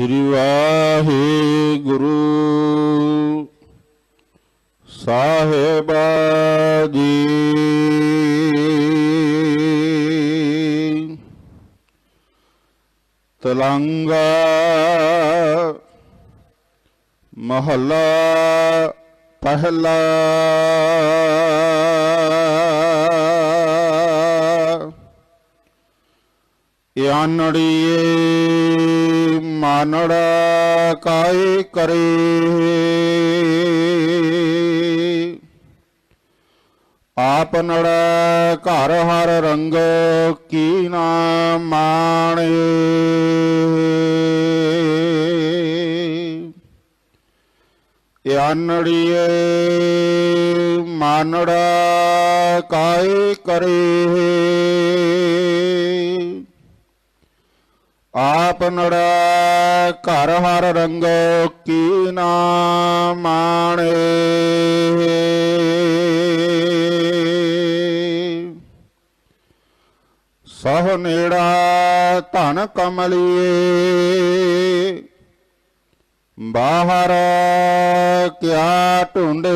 ਸ੍ਰੀ ਵਾਹਿਗੁਰੂ। ਸਾਹਿਬ ਜੀ। ਤਲੰਗਾ ਮਹੱਲਾ ਪਹਿਲਾ। ਯਾਨੜੀਏ ਮਾਨੜਾ ਕਾਇ ਕਰੇ। ਆਪਨੜ ਘਰ ਹਰ ਰੰਗ ਕੀ ਨਾ ਮਾਣੇ। ਯਾਨੜੀਏ ਮਾਨੜਾ ਕਾਇ ਕਰੇ। ਆਪ ਨੜਾ ਘਰ ਹਰ ਰੰਗ ਕੀ ਨਾ ਮਾਣੇ ਸਹ ਨੇੜਾ ਧਨ ਕਮਲੀਏ, ਬਾਹਰ ਕਿਆ ਢੂੰਡੇ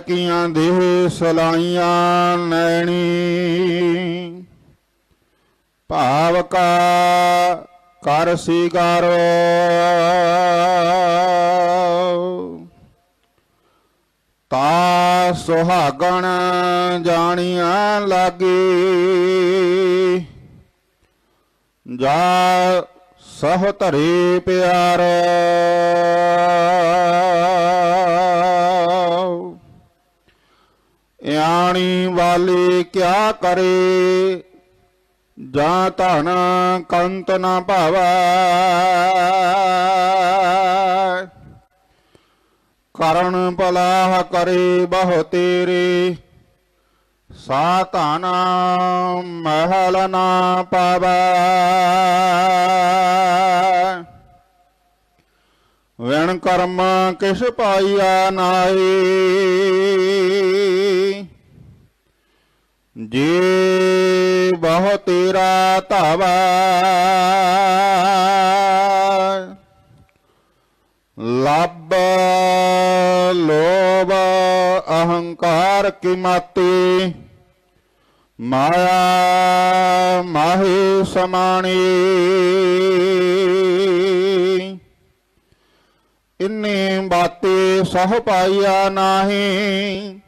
ਕੀਆਂ ਦੇਹ ਸਲਾਈਆਂ ਨੈਣੀ। ਭਾਵ ਕਾ ਕਰ ਸਿਗਾਰ। ਤਾ ਸੁਹਾਗਣ ਜਾਣੀਆਂ ਲਾਗੇ। ਜਾ ਸਹ ਧਰੇ ਪਿਆਰ। ਯਾਣੀ ਵਾਲੀ ਕਿਆ ਕਰੇ? ਜਾਂ ਧਨ ਕੰਤ ਨਾ ਭਾਵੈ? ਕਰਨ ਪਲਾਹ ਕਰੇ ਬਹੁ ਤੇਰੇ। ਸਾ ਧਨ ਮਹਿਲ ਨਾ ਪਾਵੈ। ਵਿਣ ਕਰਮ ਕਿਸ ਪਾਈਆ ਨਾਹੀ? ਜੇ ਬਹੁ ਤੇਰਾ ਧਾਵਾ। ਲੱਭ, ਲੋਭ, ਅਹੰਕਾਰ ਕੀ ਮਾਤੀ ਮਾਇਆ ਮਾਹੀ ਸਮਾਣੀ। ਇੰਨੇ ਬਾਤੇ ਸਹ ਪਾਈਆ ਨਾਹੀ।